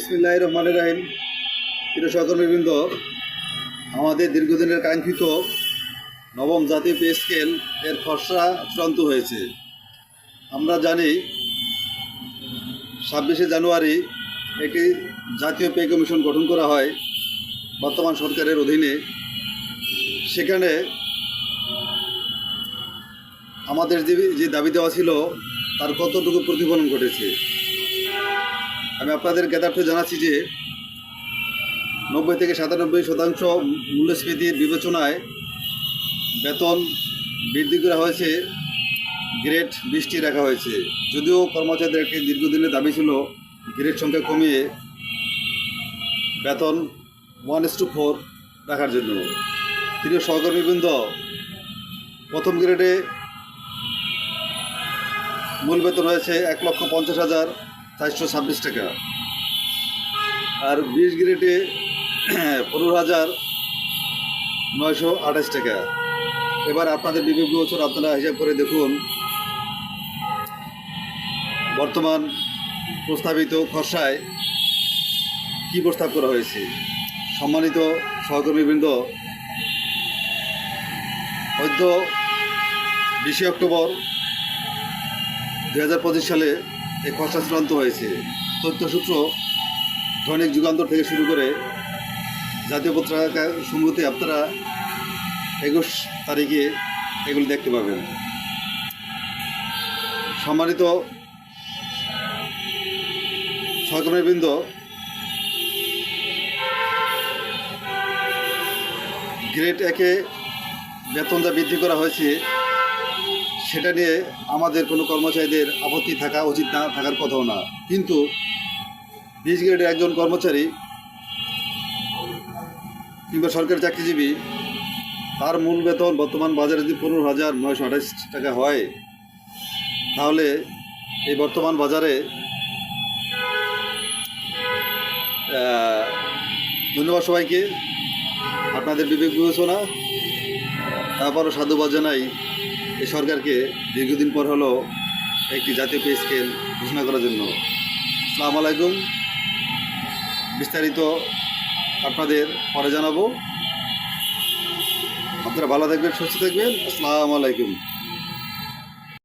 বিসমিল্লাহ রহমান রাহিম। প্রিয় সহকর্মীবৃন্দ, আমাদের দীর্ঘদিনের কাঙ্ক্ষিত নবম জাতীয় পে স্কেল এর খসড়া চূড়ান্ত হয়েছে। আমরা জানি, ছাব্বিশে জানুয়ারি একটি জাতীয় পে কমিশন গঠন করা হয় বর্তমান সরকারের অধীনে। সেখানে আমাদের যে যে দাবি দেওয়া ছিল, তার কতটুকু প্রতিফলন ঘটেছে? আমি আপনাদের জ্ঞাতার্থে জানাচ্ছি যে নব্বই থেকে সাতানব্বই শতাংশ মূল্যস্ফীতির বিবেচনায় বেতন বৃদ্ধি করা হয়েছে গ্রেড বৃষ্টি রাখা হয়েছে। যদিও কর্মচারীদের একটি দীর্ঘদিনের দাবি ছিল গ্রেড সংখ্যা কমিয়ে বেতন ওয়ান টু ফোর রাখার জন্য। প্রিয় সহকর্মীবৃন্দ, প্রথম গ্রেডে মূল বেতন হয়েছে এক লক্ষ পঞ্চাশ হাজার। চারশো ছাব্বিশ টাকা। আর বিশ গ্রেডে পনেরো হাজার নয়শো আঠাশ টাকা। এবার আপনাদের বিবেক বছর আপনারা হিসাব করে দেখুন। বর্তমান প্রস্তাবিত খসড়ায় কী প্রস্তাব করা হয়েছে? সম্মানিত সহকর্মীবৃন্দ হয়তো বিশে অক্টোবর দু হাজার পঁচিশ সালে এই খসড়া চূড়ান্ত হয়েছে। তথ্যসূত্র দৈনিক যুগান্তর থেকে শুরু করে জাতীয় পত্রিকা সমূহতে আপনারা একুশ তারিখে এগুলি দেখতে পাবেন। সম্মানিত সহকর্মীবৃন্দ, গ্রেড একে বেতন যা বৃদ্ধি করা হয়েছে। সেটা নিয়ে আমাদের কোনো কর্মচারীদের আপত্তি থাকা উচিত না, থাকার কথাও না। কিন্তু বিশ গ্রেডের একজন কর্মচারী কিংবা সরকারি চাকরিজীবী, তার মূল বেতন বর্তমান বাজারে যদি পনেরো হাজার নয়শো আঠাশ টাকা হয়, তাহলে এই বর্তমান বাজারে ধন্যবাদ সবাইকে। আপনাদের বিবেক বিবেচনা, তারপরও সাধুবাদ জানাই। এই সরকারকে দীর্ঘদিন পর হলো একটি জাতীয় পে স্কেল ঘোষণা করার জন্য। আসসালামু আলাইকুম। বিস্তারিত আপনাদের পরে জানাব। আপনারা ভালো থাকবেন, সুস্থ থাকবেন। আসসালামু আলাইকুম।